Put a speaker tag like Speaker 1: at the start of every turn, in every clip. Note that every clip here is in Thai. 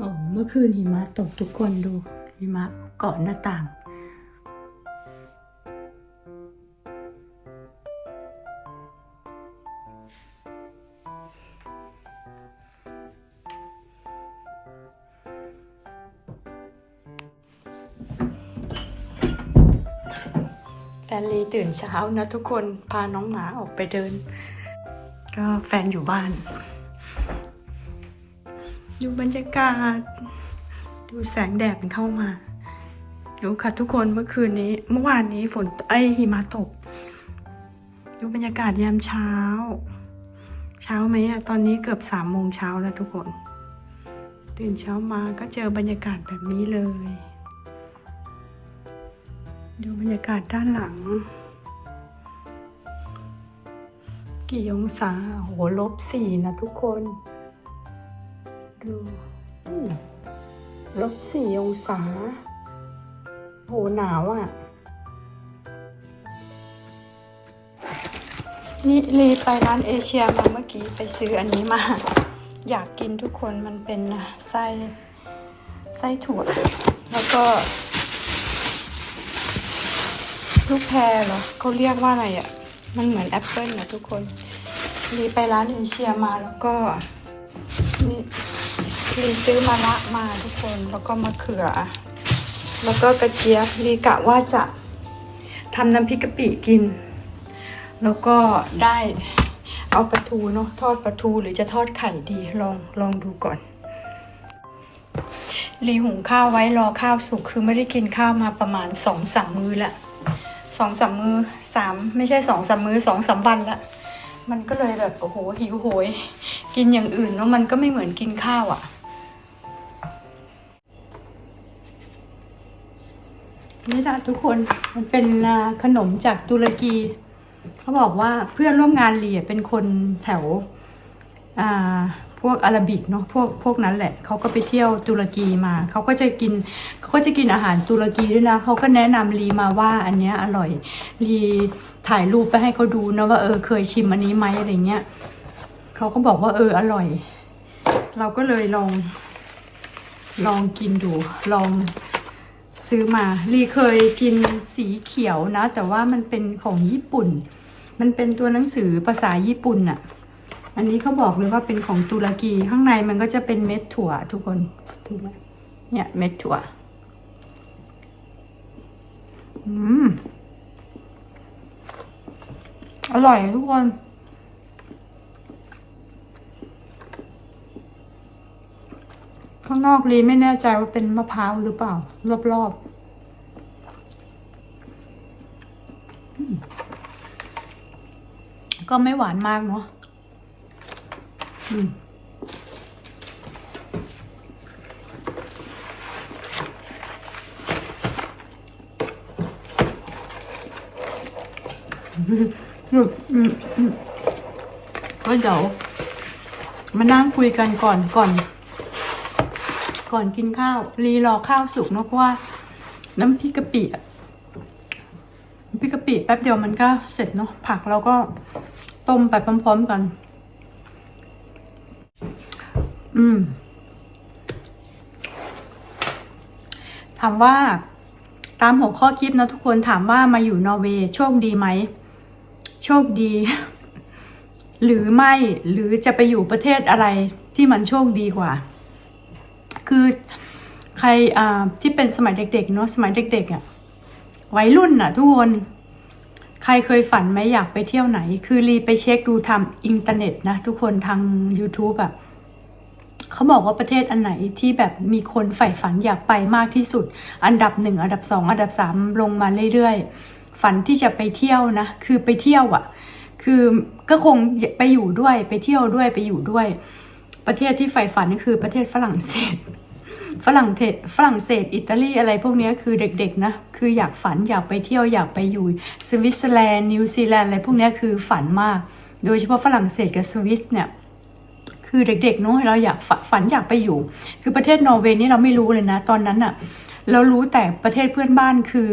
Speaker 1: โอ้เมื่อคืนหิมะตกทุกคนดูหิมะเกาะหน้าต่าง แฟนลีตื่นเช้านะทุกคนพาน้องหมาออกไปเดิน ก็แฟนอยู่บ้าน ดูบรรยากาศ ดูแสงแดดมันเข้ามา ดูค่ะทุกคนเมื่อคืนนี้ เมื่อวานนี้ฝนไอหิมะตก ดูบรรยากาศยามเช้า เช้าไหมอะตอนนี้เกือบสามโมงเช้าแล้วทุกคน ตื่นเช้ามาก็เจอบรรยากาศแบบนี้เลย ดูบรรยากาศด้านหลัง กี่องศาโหลบสี่นะทุกคน ดูลบสี่องศา โหหนาวอะ่ะ นี่รีไปร้านเอเชียมาเมื่อกี้ไปซื้ออันนี้มา อยากกินทุกคนมันเป็นไส้ไส้ถั่ว แล้วก็ ลูกแพรเหรอเขาเรียกว่าอะไรอะ่ะ มันเหมือนแอปเปิลนะทุกคนรีไปร้านเอเชียมาแล้วก็นี่ รีซื้อมะระมาทุกคนแล้วก็มะเขือ แล้วก็กระเจี๊ยบรีกะว่าจะทำน้ำพริกกะปิกิน แล้วก็ได้เอาปลาทูเนาะทอดปลาทูหรือจะทอดไข่ดีลองลองดูก่อนรีหุงข้าวไว้รอข้าวสุกคือไม่ได้กินข้าวมาประมาณสองสามมื้อละสองสามมื้อสามไม่ใช่สองสามมื้อสองสามวันละมันก็เลยแบบโอ้โหหิวโหย กินอย่างอื่นแล้วมันก็ไม่เหมือนกินข้าวอะ่ะ นี่นะทุกคนมันเป็นขนมจากตุรกีเขาบอกว่าเพื่อนร่วมงานเรียเป็นคนแถวอ่าพวกอาราบิกเนาะพวกพวกนั้นแหละเขาก็ไปเที่ยวตุรกีมาเขาก็จะกินเขาก็จะกินอาหารตุรกีด้วยนะเขาก็แนะนำลีมาว่าอันเนี้ยอร่อยลีถ่ายรูปไปให้เขาดูนะว่าเออเคยชิมอันนี้ไหมอะไรเงี้ยเขาก็บอกว่าเอออร่อย เราก็เลยลองลองกินดูลอง ซื้อมาลีเคยกินสีเขียวนะ แต่ว่ามันเป็นของญี่ปุ่น มันเป็นตัวหนังสือภาษาญี่ปุ่นอะอันนี้เขาบอกเลยว่าเป็นของตุรกีข้างในมันก็จะเป็นเม็ดถั่วทุกคนถูกไหมเนี่ยเม็ดถั่วอืมอร่อยทุกคน ข้างนอกลีไม่แน่ใจว่าเป็นมะพร้าวหรือเปล่า รอบๆก็ไม่หวานมากเนาะก็เดี๋ยวมานั่งคุยกันก่อนก่อน ก่อนกินข้าว รีรอข้าวสุกเนอะเพราะว่า น้ำพริกกะปิอะน้ำพริกกะปิแป๊บเดียวมันก็เสร็จเนาะผักเราก็ต้มไปพร้อมๆกัน อืมถามว่าตามหัวข้อคลิปนะทุกคนถามว่ามาอยู่นอร์เวย์โชคดีไหม โชคดี หรือไม่หรือจะไปอยู่ประเทศอะไรที่มันโชคดีกว่า คือใครที่เป็นสมัยเด็กๆเนาะสมัยเด็กๆอะ่ะวัยรุ่นอะ่ะทุกคนใครเคยฝันไหมอยากไปเที่ยวไหน คือรีไปเช็คดูทำอินเทอร์เน็ตนะทุกคนทาง YouTube แบบเขาบอกว่าประเทศอันไหนที่แบบมีคนใฝ่ฝันอยากไปมากที่สุด อันดับหนึ่งอันดับสองอันดับสามลงมาเรื่อยๆ ฝันที่จะไปเที่ยวนะ คือไปเที่ยวอะ่ะ คือก็คงไปอยู่ด้วยไปเที่ยวด้วยไปอยู่ด้วย ประเทศที่ใฝ่ฝันก็คือประเทศฝรั่งเศส ฝรั่งเศสฝรั่งเศสอิตาลีอะไรพวกนี้คือเด็กๆนะคืออยากฝันอยากไปเที่ยวอยากไปอยู่สวิตเซอร์แลนด์นิวซีแลนด์อะไรพวกนี้คือฝันมาก โดยเฉพาะฝรั่งเศสกับสวิสเนี่ยคือเด็กๆเนาะเราอยากฝฝันอยากไปอยู่ คือประเทศนอร์เวย์นี่เราไม่รู้เลยนะ ตอนนั้นอะเรารู้แต่ประเทศเพื่อนบ้านคือ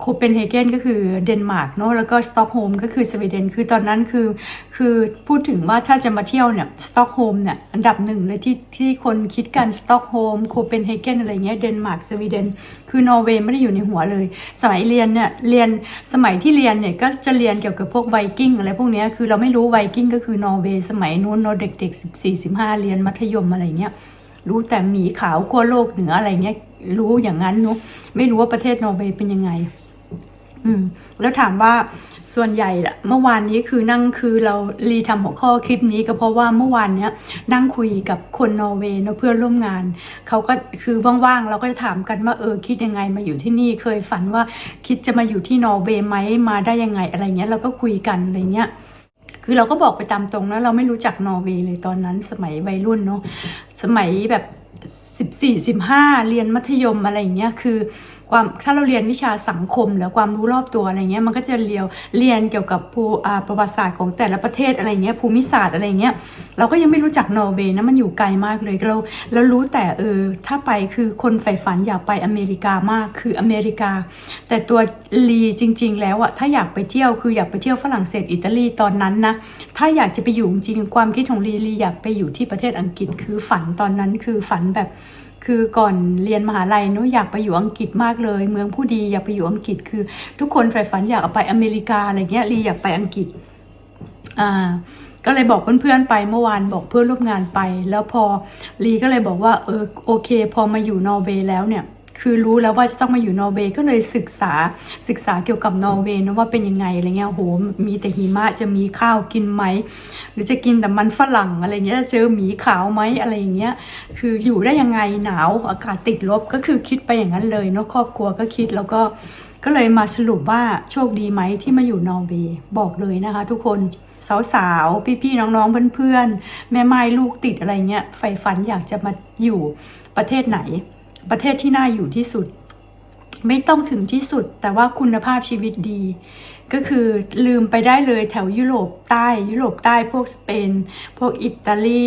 Speaker 1: โคเปนเฮเกนก็คือเดนมาร์กเนาะแล้วก็สต็อกโฮมก็คือสวีเดนคือตอนนั้นคือคือพูดถึงว่าถ้าจะมาเที่ยวเนี่ยสต็อกโฮมเนี่ยอันดับหนึ่งเลยที่ที่คนคิดกันสต็อกโฮมโคเปนเฮเกนอะไรเงี้ยเดนมาร์กสวีเดนคือนอร์เวย์ไม่ได้อยู่ในหัวเลย สมัยเรียนเนี่ยเรียนสมัยที่เรียนเนี่ยก็จะเรียนเกี่ยวกับพวกไวกิ้งอะไรพวกเนี้ยคือเราไม่รู้ไวกิ้งก็คือนอร์เวย์สมัยนู้นเนาะเด็กๆ14 15เรียนมัธยมอะไรเงี้ยรู้แต่หมีขาวขั้วโลกเหนืออะไรเงี้ยรู้อย่างนั้นเนาะไม่รู้ว่าประเทศนอร์เวย์เป็นยังไง อืมแล้วถามว่าส่วนใหญ่ละเมื่อวานนี้คือนั่งคือเรารีทำหัวข้อคลิปนี้ก็เพราะว่าเมื่อวานเนี้ยนั่งคุยกับคนนอร์เวย์เนอะเพื่อนร่วมงานเขาก็คือว่างๆเราก็จะถามกันว่าเออคิดยังไงมาอยู่ที่นี่เคยฝันว่าคิดจะมาอยู่ที่นอร์เวย์ไหมมาได้ยังไงอะไรเงี้ยเราก็คุยกันอะไรเงี้ยคือเราก็บอกไปตามตรงนะเราไม่รู้จักนอร์เวย์เลยตอนนั้นสมัยวัยรุ่นเนาะสมัยแบบสิบสี่สิบห้าเรียนมัธยมอะไรอย่างเงี้ยคือ ความถ้าเราเรียนวิชาสังคมหรือความรู้รอบตัวอะไรเงี้ยมันก็จะเรียวเรียนเกี่ยวกับภูอ่าประวัติศาสตร์ของแต่ละประเทศอะไรเงี้ยภูมิศาสตร์อะไรเงี้ยเราก็ยังไม่รู้จักนอร์เวย์นะมันอยู่ไกลมากเลยเราเรารู้แต่เออถ้าไปคือคนใฝ่ฝันอยากไปอเมริกามากคืออเมริกา แต่ตัวลีจริง ๆ แล้วอะถ้าอยากไปเที่ยวคืออยากไปเที่ยวฝรั่งเศสอิตาลีตอนนั้นนะถ้าอยากจะไปอยู่จริงๆความคิดของลีลีอยากไปอยู่ที่ประเทศอังกฤษคือฝันตอนนั้นคือฝันแบบ คือก่อนเรียนมหาลัยนุ้ยอยากไปอยู่อังกฤษมากเลย เมืองผู้ดีอยากไปอยู่อังกฤษคือ ทุกคนใฝ่ฝันอยากไปอเมริกาอะไรเงี้ยลีอยากไปอังกฤษอ่าก็เลยบอกเพื่อนๆไปเมื่อวานบอกเพื่อนร่วมงานไป แล้วพอลีก็เลยบอกว่าเออโอเค พอมาอยู่นอร์เวย์แล้วเนี่ย คือรู้แล้วว่าจะต้องมาอยู่นอร์เวย์ก็เลยศึกษาศึกษาเกี่ยวกับนอร์เวย์นะว่าเป็นยังไงอะไรเงี้ยโหมีแต่หิมะจะมีข้าวกินไหม หรือจะกินแต่มันฝรั่งอะไรเงี้ยจะเจอหมีขาวไหมอะไรเงี้ยคืออยู่ได้ยังไงหนาวอากาศติดลบก็คือคิดไปอย่างนั้นเลยเนาะครอบครัวก็คิดแล้วก็ก็เลยมาสรุปว่าโชคดีไหมที่มาอยู่นอร์เวย์บอกเลยนะคะ ทุกคนสาวๆ พี่ๆ น้องๆ เพื่อนๆ แม่ไม้ลูกติดอะไรเงี้ยใฝ่ฝันอยากจะมาอยู่ประเทศไหน ประเทศที่น่าอยู่ที่สุด ไม่ต้องถึงที่สุด แต่ว่าคุณภาพชีวิตดี ก็คือลืมไปได้เลยแถวยุโรปใต้ยุโรปใต้พวกสเปน พวกอิตาลี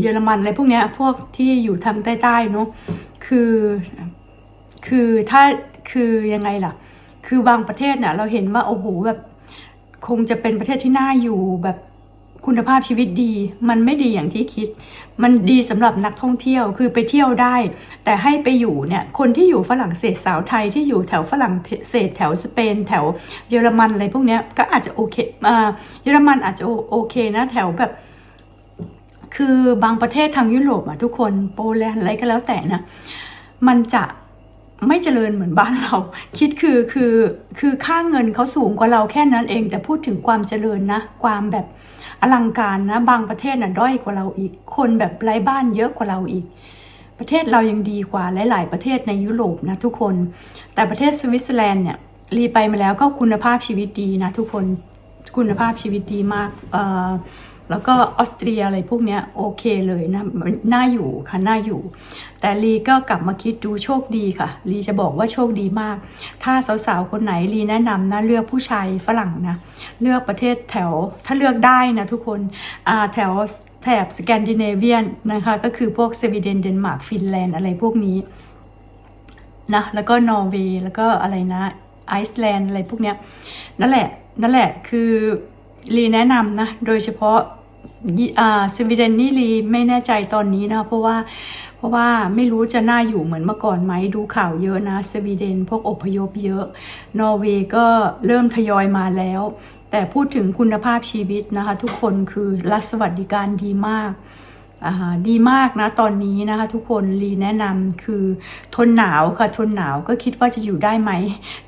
Speaker 1: เยอรมันอะไรพวกเนี้ยพวกที่อยู่ทางใต้ๆเนาะคือคือถ้าคือยังไงล่ะ คือบางประเทศเนี่ยเราเห็นว่าโอ้โหแบบคงจะเป็นประเทศที่น่าอยู่แบบ คุณภาพชีวิตดี มันไม่ดีอย่างที่คิด มันดีสำหรับนักท่องเที่ยวคือไปเที่ยวได้ แต่ให้ไปอยู่เนี่ยคนที่อยู่ฝรั่งเศสสาวไทยที่อยู่แถวฝรั่งเศสแถวสเปน แถวเยอรมันอะไรพวกเนี้ยก็อาจจะโอเคอ่าเยอรมันอาจจะโอเคนะแถวแบบ คือบางประเทศทางยุโรปอะทุกคนโปแลนด์อะไรก็แล้วแต่นะ มันจะ ไม่เจริญเหมือนบ้านเรา คิดคือคือคือค่าเงินเขาสูงกว่าเราแค่นั้นเอง แต่พูดถึงความเจริญนะ ความแบบอลังการนะ บางประเทศน่ะด้อยกว่าเราอีก คนแบบไร้บ้านเยอะกว่าเราอีก ประเทศเรายังดีกว่าหลาย ๆ ประเทศในยุโรปนะทุกคน แต่ประเทศสวิตเซอร์แลนด์เนี่ยรีไปมาแล้วก็คุณภาพชีวิตดีนะทุกคนคุณภาพชีวิตดีมากเอ่อ แล้วก็ออสเตรียอะไรพวกเนี้ยโอเคเลยนะน่าอยู่ค่ะน่าอยู่ แต่ลีก็กลับมาคิดดูโชคดีค่ะลีจะบอกว่าโชคดีมาก ถ้าสาวๆคนไหนลีแนะนำนะเลือกผู้ชายฝรั่งนะเลือกประเทศแถวถ้าเลือกได้นะทุกคนแถวแถบสแกนดิเนเวียนนะคะก็คือพวกสวีเดนเดนมาร์กฟินแลนด์อะไรพวกนี้นะแล้วก็นอร์เวย์แล้วก็อะไรนะไอซ์แลนด์อะไรพวกเนี้ยนั่นแหละนั่นแหละคือ ลีแนะนำนะ โดยเฉพาะอ่าสวีเดนนี่ลีไม่แน่ใจตอนนี้นะเพราะว่าเพราะว่าไม่รู้จะน่าอยู่เหมือนเมื่อก่อนไหมดูข่าวเยอะนะสวีเดนพวกอพยพเยอะ นอร์เวย์ก็เริ่มทยอยมาแล้ว แต่พูดถึงคุณภาพชีวิตนะคะ ทุกคนคือรัฐสวัสดิการดีมาก ดีมากนะตอนนี้นะคะทุกคนรีแนะนำคือทนหนาวค่ะทนหนาวก็คิดว่าจะอยู่ได้ไหม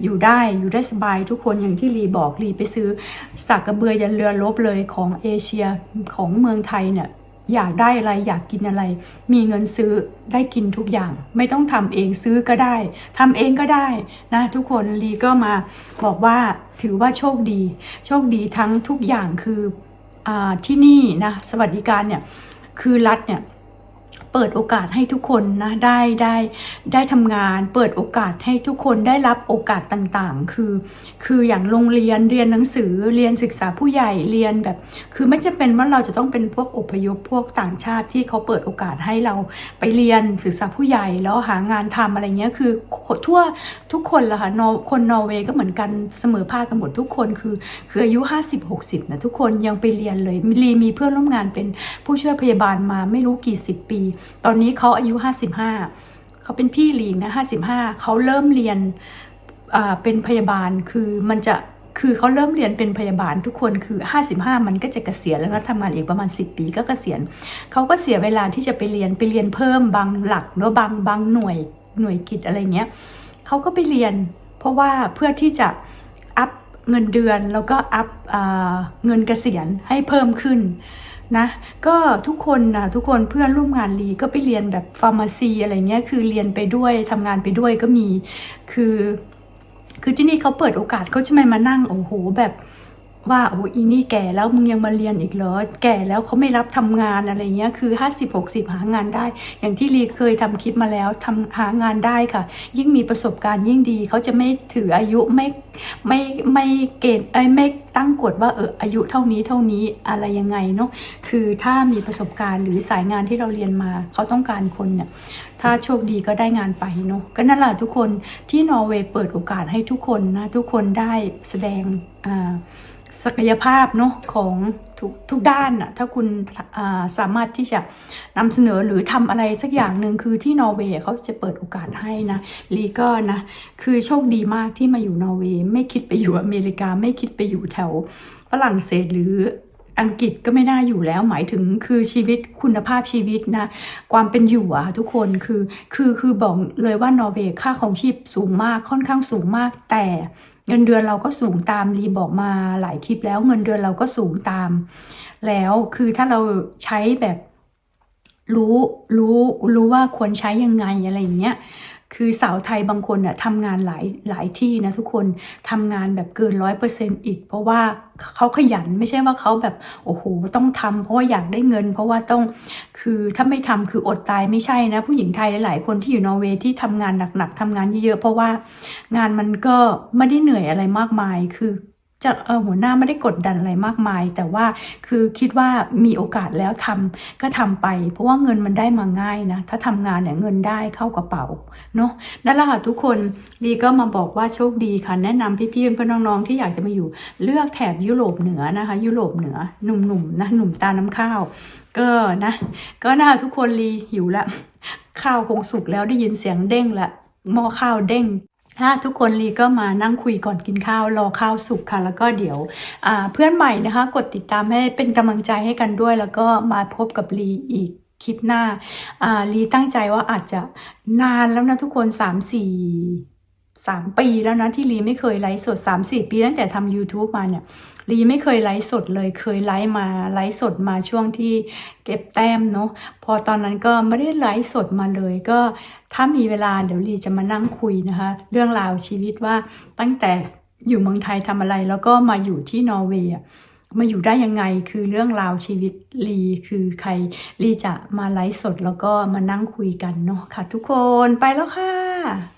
Speaker 1: อยู่ได้อยู่ได้สบายทุกคนอย่างที่รีบอกรีไปซื้อสักกระเบือยันเรือลบเลยของเอเชียของเมืองไทยเนี่ยอยากได้อะไรอยากกินอะไร มีเงินซื้อได้กินทุกอย่าง ไม่ต้องทำเองซื้อก็ได้ทำเองก็ได้นะทุกคนรีก็มาบอกว่าถือว่าโชคดี โชคดีทั้งทุกอย่างคืออที่นี่นะสวัสดิการเนี่ย คือรัฐเนี่ย เปิดโอกาสให้ทุกคนนะได้ได้ได้ทำงาน เปิดโอกาสให้ทุกคนได้รับโอกาสต่างๆ คือ คืออย่างโรงเรียนเรียนหนังสือเรียนศึกษาผู้ใหญ่เรียนแบบ คือไม่จำเป็นว่าเราจะต้องเป็นพวกอพยพพวกต่างชาติที่เขาเปิดโอกาสให้เราไปเรียนศึกษาผู้ใหญ่แล้วหางานทำอะไรเงี้ยคือทั่วทุกคนละค่ะนอคนนอร์เวย์ก็เหมือนกันเสมอภาคกันหมดทุกคนคือ คืออายุ 50-60นะทุกคนยังไปเรียนเลยลีมีเพื่อนร่วมงานเป็นผู้ช่วยพยาบาลมาไม่รู้กี่สิบปีตอนนี้เขาอายุ 55 เขาเป็นพี่ลีนะ 55 เขาเริ่มเรียนเป็นพยาบาลคือมันจะคือเขาเริ่มเรียนเป็นพยาบาลทุกคนคือ 55 มันก็จะเกษียณแล้วก็ทำงานอีกประมาณ 10 ปีก็เกษียณเขาก็เสียเวลาที่จะไปเรียนไปเรียนเพิ่มบางหลักเนอะบางบางหน่วยหน่วยกิจอะไรเงี้ยเขาก็ไปเรียน เพราะว่าเพื่อที่จะอัพเงินเดือนแล้วก็อัพเงินเกษียณให้เพิ่มขึ้น นะก็ทุกคนนะทุกคนเพื่อนร่วมงานลีก็ไปเรียนแบบฟาร์มาซีอะไรเงี้ยคือเรียนไปด้วยทำงานไปด้วยก็มีคือ คือที่นี่เขาเปิดโอกาสเขาจะไม่มานั่งโอ้โหแบบ ว่าโอ้อีนี่แก่แล้วมึงยังมาเรียนอีกเหรอ แก่แล้วเขาไม่รับทำงานอะไรเงี้ยคือ 50 60 หางานได้ อย่างที่ลีเคยทำคลิปมาแล้วทำหางานได้ค่ะ ยิ่งมีประสบการณ์ยิ่งดีเขาจะไม่ถืออายุไม่ไม่ไม่เกณฑ์ไอ้ไม่ตั้งกฎว่าเอออายุเท่านี้เท่านี้อะไรยังไงเนาะคือถ้ามีประสบการณ์หรือสายงานที่เราเรียนมาเขาต้องการคนเนี่ยถ้าโชคดีก็ได้งานไปเนาะก็นั่นแหละทุกคนที่นอร์เวย์เปิดโอกาสให้ทุกคนนะทุกคนได้แสดงอ่า ศักยภาพเนาะของทุกทุกด้านอะถ้าคุณสามารถที่จะนำเสนอหรือทำอะไรสักอย่างหนึ่งคือที่นอร์เวย์เขาจะเปิดโอกาสให้นะลีก็นะคือโชคดีมากที่มาอยู่นอร์เวย์ไม่คิดไปอยู่อเมริกาไม่คิดไปอยู่แถวฝรั่งเศสหรืออังกฤษก็ไม่น่าอยู่แล้วหมายถึงคือชีวิตคุณภาพชีวิตนะ ความเป็นอยู่อะทุกคนคือคือคือบอกเลยว่านอร์เวย์ค่าของชีพสูงมากค่อนข้างสูงมากแต่ เงินเดือนเราก็สูงตามรีบอกมาหลายคลิปแล้วเงินเดือนเราก็สูงตาม แล้วคือถ้าเราใช้แบบรู้รู้รู้ว่าควรใช้ยังไงอะไรอย่างเงี้ย คือสาวไทยบางคนน่ะทำงานหลายหลายที่นะทุกคนทำงานแบบเกินร้อยเปอร์เซ็นต์อีก เพราะว่าเขาขยันไม่ใช่ว่าเขาแบบโอ้โหต้องทำเพราะว่าอยากได้เงิน เพราะว่าต้องคือถ้าไม่ทำคืออดตายไม่ใช่นะ ผู้หญิงไทยหลาย ๆ คนที่อยู่นอร์เวย์ที่ทำงานหนักๆทำงานเยอะๆเพราะว่างานมันก็ไม่ได้เหนื่อยอะไรมากมายคือ จะหัวหน้าไม่ได้กดดันอะไรมากมาย แต่ว่าคือคิดว่ามีโอกาสแล้วทำก็ทำไป เพราะว่าเงินมันได้มาง่ายนะ ถ้าทำงานเนี่ยเงินได้เข้ากระเป๋าเนาะนั่นแหละค่ะทุกคนลีก็มาบอกว่าโชคดีค่ะ แนะนำพี่ๆเพื่อนน้องๆที่อยากจะมาอยู่เลือกแถบยุโรปเหนือนะคะ ยุโรปเหนือหนุ่มๆนะหนุ่มตาน้ำข้าว ก็นะ ก็นะคะทุกคนลีหิวละข้าวคงสุกแล้วได้ยินเสียงเด้งละหม้อข้าวเด้ง ถ้าทุกคนลีก็มานั่งคุยก่อนกินข้าวรอข้าวสุกค่ะ แล้วก็เดี๋ยวเพื่อนใหม่นะคะ กดติดตามให้เป็นกำลังใจให้กันด้วย แล้วก็มาพบกับลีอีกคลิปหน้าลีตั้งใจว่าอาจจะนานแล้วนะทุกคนสามสี่สามปีแล้วนะที่ลีไม่เคยไลฟ์สดสามสี่ปีตั้งแต่ทำ YouTube มาเนี่ยลีไม่เคยไลฟ์สดเลยเคยไลฟ์มาไลฟ์สดมาช่วงที่เก็บแต้มเนาะพอตอนนั้นก็ไม่ได้ไลฟ์สดมาเลยก็ถ้ามีเวลาเดี๋ยวลีจะมานั่งคุยนะคะ เรื่องราวชีวิตว่าตั้งแต่อยู่เมืองไทยทำอะไรแล้วก็มาอยู่ที่นอร์เวย์มาอยู่ได้ยังไงคือเรื่องราวชีวิตลีคือใครลีจะมาไลฟ์สดแล้วก็มานั่งคุยกันเนาะค่ะทุกคนไปแล้วค่ะ